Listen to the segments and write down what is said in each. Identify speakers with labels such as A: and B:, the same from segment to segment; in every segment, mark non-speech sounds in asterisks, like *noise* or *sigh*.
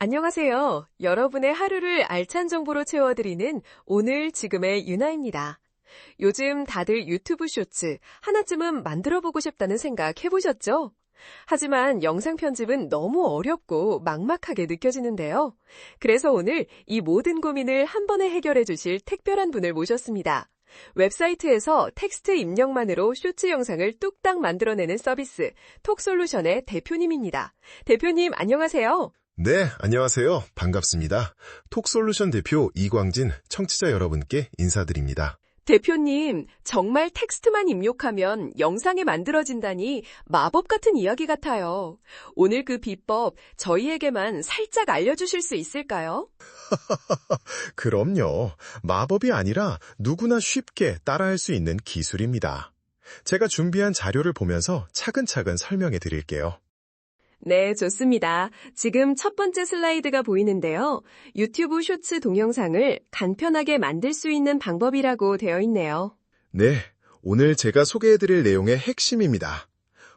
A: 안녕하세요. 여러분의 하루를 알찬 정보로 채워드리는 오늘 지금의 유나입니다. 요즘 다들 유튜브 쇼츠 하나쯤은 만들어 보고 싶다는 생각 해보셨죠? 하지만 영상 편집은 너무 어렵고 막막하게 느껴지는데요. 그래서 오늘 이 모든 고민을 한 번에 해결해 주실 특별한 분을 모셨습니다. 웹사이트에서 텍스트 입력만으로 쇼츠 영상을 뚝딱 만들어내는 서비스 톡솔루션의 대표님입니다. 대표님 안녕하세요.
B: 네, 안녕하세요. 반갑습니다. 톡솔루션 대표 이광진 청취자 여러분께 인사드립니다.
A: 대표님, 정말 텍스트만 입력하면 영상이 만들어진다니 마법 같은 이야기 같아요. 오늘 그 비법 저희에게만 살짝 알려주실 수 있을까요? *laughs*
B: 그럼요. 마법이 아니라 누구나 쉽게 따라할 수 있는 기술입니다. 제가 준비한 자료를 보면서 차근차근 설명해 드릴게요.
A: 네, 좋습니다. 지금 첫 번째 슬라이드가 보이는데요. 유튜브 쇼츠 동영상을 간편하게 만들 수 있는 방법이라고 되어 있네요.
B: 네, 오늘 제가 소개해 드릴 내용의 핵심입니다.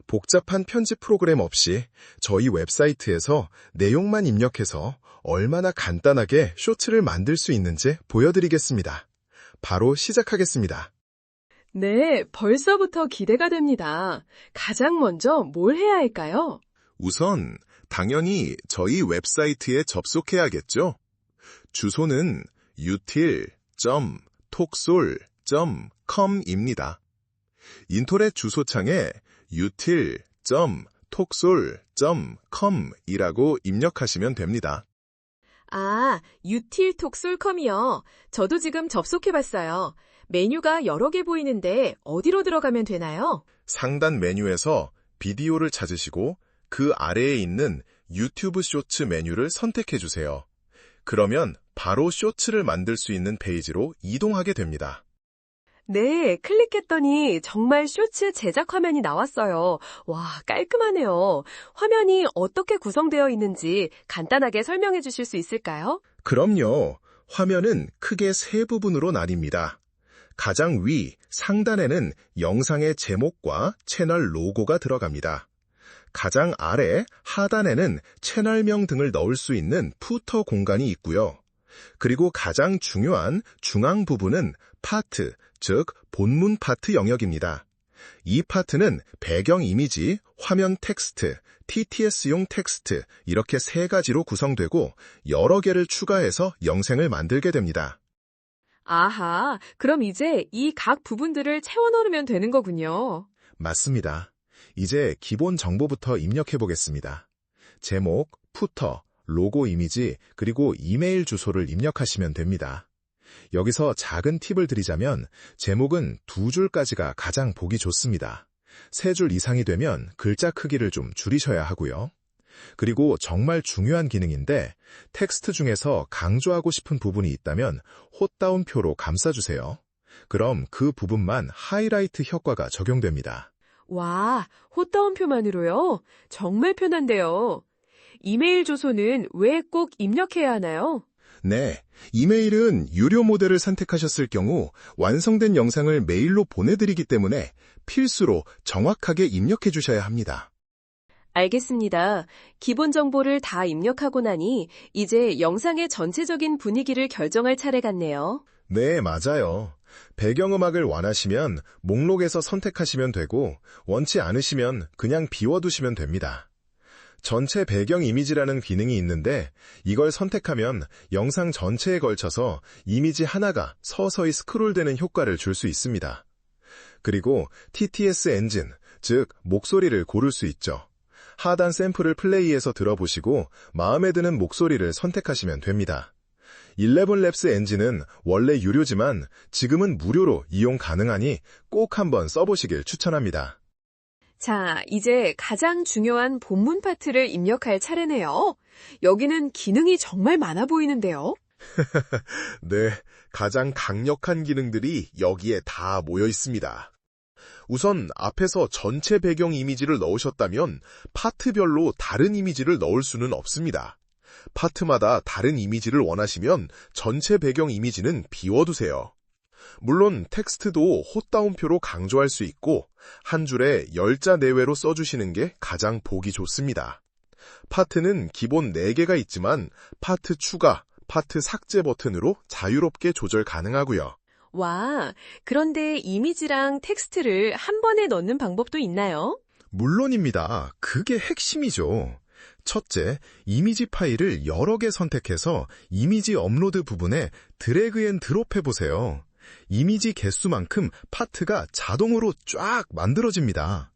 B: 복잡한 편집 프로그램 없이 저희 웹사이트에서 내용만 입력해서 얼마나 간단하게 쇼츠를 만들 수 있는지 보여드리겠습니다. 바로 시작하겠습니다.
A: 네, 벌써부터 기대가 됩니다. 가장 먼저 뭘 해야 할까요?
B: 우선 당연히 저희 웹사이트에 접속해야겠죠? 주소는 util.tok솔.com입니다. 인터넷 주소창에 util.tok솔.com이라고 입력하시면 됩니다.
A: 아, util톡솔컴이요. 저도 지금 접속해봤어요. 메뉴가 여러 개 보이는데 어디로 들어가면 되나요?
B: 상단 메뉴에서 비디오를 찾으시고 그 아래에 있는 유튜브 쇼츠 메뉴를 선택해 주세요. 그러면 바로 쇼츠를 만들 수 있는 페이지로 이동하게 됩니다.
A: 네, 클릭했더니 정말 쇼츠 제작 화면이 나왔어요. 와, 깔끔하네요. 화면이 어떻게 구성되어 있는지 간단하게 설명해 주실 수 있을까요?
B: 그럼요. 화면은 크게 세 부분으로 나뉩니다. 가장 위 상단에는 영상의 제목과 채널 로고가 들어갑니다. 가장 아래 하단에는 채널명 등을 넣을 수 있는 푸터 공간이 있고요. 그리고 가장 중요한 중앙 부분은 파트, 즉 본문 파트 영역입니다. 이 파트는 배경 이미지, 화면 텍스트, TTS용 텍스트 이렇게 세 가지로 구성되고 여러 개를 추가해서 영상을 만들게 됩니다.
A: 아하, 그럼 이제 이 각 부분들을 채워 넣으면 되는 거군요.
B: 맞습니다. 이제 기본 정보부터 입력해 보겠습니다. 제목, 푸터, 로고 이미지, 그리고 이메일 주소를 입력하시면 됩니다. 여기서 작은 팁을 드리자면 제목은 두 줄까지가 가장 보기 좋습니다. 세 줄 이상이 되면 글자 크기를 좀 줄이셔야 하고요. 그리고 정말 중요한 기능인데 텍스트 중에서 강조하고 싶은 부분이 있다면 홑다운표로 감싸주세요. 그럼 그 부분만 하이라이트 효과가 적용됩니다.
A: 와, 홑다운표만으로요? 정말 편한데요. 이메일 주소는 왜 꼭 입력해야 하나요?
B: 네, 이메일은 유료 모델을 선택하셨을 경우 완성된 영상을 메일로 보내드리기 때문에 필수로 정확하게 입력해 주셔야 합니다.
A: 알겠습니다. 기본 정보를 다 입력하고 나니 이제 영상의 전체적인 분위기를 결정할 차례 같네요.
B: 네, 맞아요. 배경음악을 원하시면 목록에서 선택하시면 되고 원치 않으시면 그냥 비워두시면 됩니다. 전체 배경 이미지라는 기능이 있는데 이걸 선택하면 영상 전체에 걸쳐서 이미지 하나가 서서히 스크롤되는 효과를 줄 수 있습니다. 그리고 TTS 엔진, 즉 목소리를 고를 수 있죠. 하단 샘플을 플레이해서 들어보시고 마음에 드는 목소리를 선택하시면 됩니다. 11랩스 엔진은 원래 유료지만 지금은 무료로 이용 가능하니 꼭 한번 써보시길 추천합니다.
A: 자, 이제 가장 중요한 본문 파트를 입력할 차례네요. 여기는 기능이 정말 많아 보이는데요. *laughs*
B: 네, 가장 강력한 기능들이 여기에 다 모여 있습니다. 우선 앞에서 전체 배경 이미지를 넣으셨다면 파트별로 다른 이미지를 넣을 수는 없습니다. 파트마다 다른 이미지를 원하시면 전체 배경 이미지는 비워두세요. 물론 텍스트도 홑다운표로 강조할 수 있고 한 줄에 10자 내외로 써주시는 게 가장 보기 좋습니다. 파트는 기본 4개가 있지만 파트 추가, 파트 삭제 버튼으로 자유롭게 조절 가능하고요.
A: 와, 그런데 이미지랑 텍스트를 한 번에 넣는 방법도 있나요?
B: 물론입니다. 그게 핵심이죠. 첫째, 이미지 파일을 여러 개 선택해서 이미지 업로드 부분에 드래그 앤 드롭 해보세요. 이미지 개수만큼 파트가 자동으로 쫙 만들어집니다.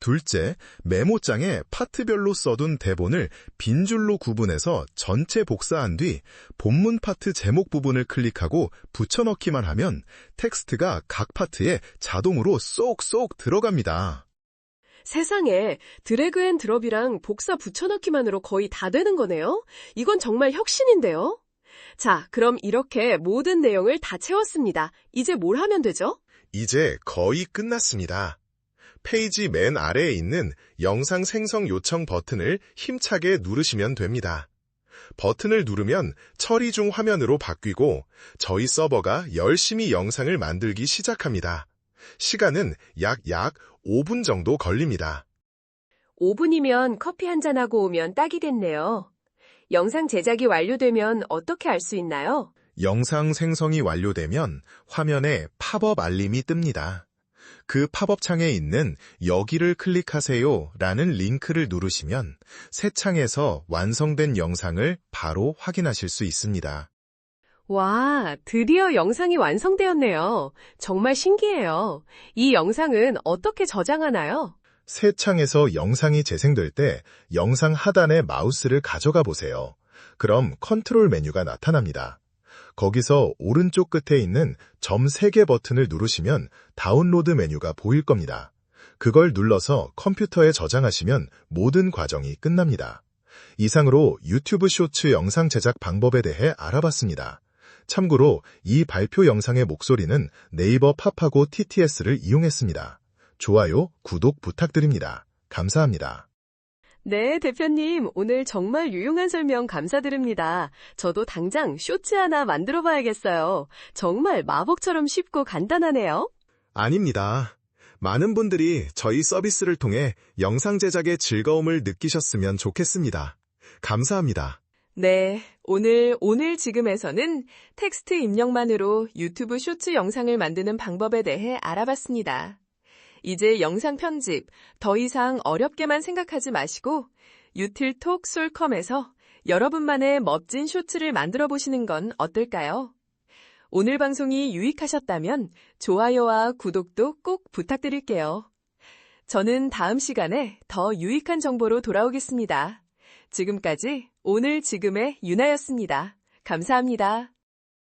B: 둘째, 메모장에 파트별로 써둔 대본을 빈 줄로 구분해서 전체 복사한 뒤 본문 파트 제목 부분을 클릭하고 붙여넣기만 하면 텍스트가 각 파트에 자동으로 쏙쏙 들어갑니다.
A: 세상에 드래그 앤 드롭이랑 복사 붙여넣기만으로 거의 다 되는 거네요? 이건 정말 혁신인데요? 자, 그럼 이렇게 모든 내용을 다 채웠습니다. 이제 뭘 하면 되죠?
B: 이제 거의 끝났습니다. 페이지 맨 아래에 있는 영상 생성 요청 버튼을 힘차게 누르시면 됩니다. 버튼을 누르면 처리 중 화면으로 바뀌고 저희 서버가 열심히 영상을 만들기 시작합니다. 시간은 약 약 5분 정도 걸립니다.
A: 5분이면 커피 한 잔하고 오면 딱이겠네요. 영상 제작이 완료되면 어떻게 알 수 있나요?
B: 영상 생성이 완료되면 화면에 팝업 알림이 뜹니다. 그 팝업 창에 있는 여기를 클릭하세요 라는 링크를 누르시면 새 창에서 완성된 영상을 바로 확인하실 수 있습니다.
A: 와, 드디어 영상이 완성되었네요. 정말 신기해요. 이 영상은 어떻게 저장하나요?
B: 새 창에서 영상이 재생될 때 영상 하단에 마우스를 가져가 보세요. 그럼 컨트롤 메뉴가 나타납니다. 거기서 오른쪽 끝에 있는 점 3개 버튼을 누르시면 다운로드 메뉴가 보일 겁니다. 그걸 눌러서 컴퓨터에 저장하시면 모든 과정이 끝납니다. 이상으로 유튜브 쇼츠 영상 제작 방법에 대해 알아봤습니다. 참고로 이 발표 영상의 목소리는 네이버 팝하고 TTS를 이용했습니다. 좋아요, 구독 부탁드립니다. 감사합니다.
A: 네, 대표님. 오늘 정말 유용한 설명 감사드립니다. 저도 당장 쇼츠 하나 만들어 봐야겠어요. 정말 마법처럼 쉽고 간단하네요.
B: 아닙니다. 많은 분들이 저희 서비스를 통해 영상 제작의 즐거움을 느끼셨으면 좋겠습니다. 감사합니다.
A: 네, 오늘 오늘 지금에서는 텍스트 입력만으로 유튜브 쇼츠 영상을 만드는 방법에 대해 알아봤습니다. 이제 영상 편집 더 이상 어렵게만 생각하지 마시고 유틸톡 솔컴에서 여러분만의 멋진 쇼츠를 만들어 보시는 건 어떨까요? 오늘 방송이 유익하셨다면 좋아요와 구독도 꼭 부탁드릴게요. 저는 다음 시간에 더 유익한 정보로 돌아오겠습니다. 지금까지 오늘 지금의 유나였습니다. 감사합니다.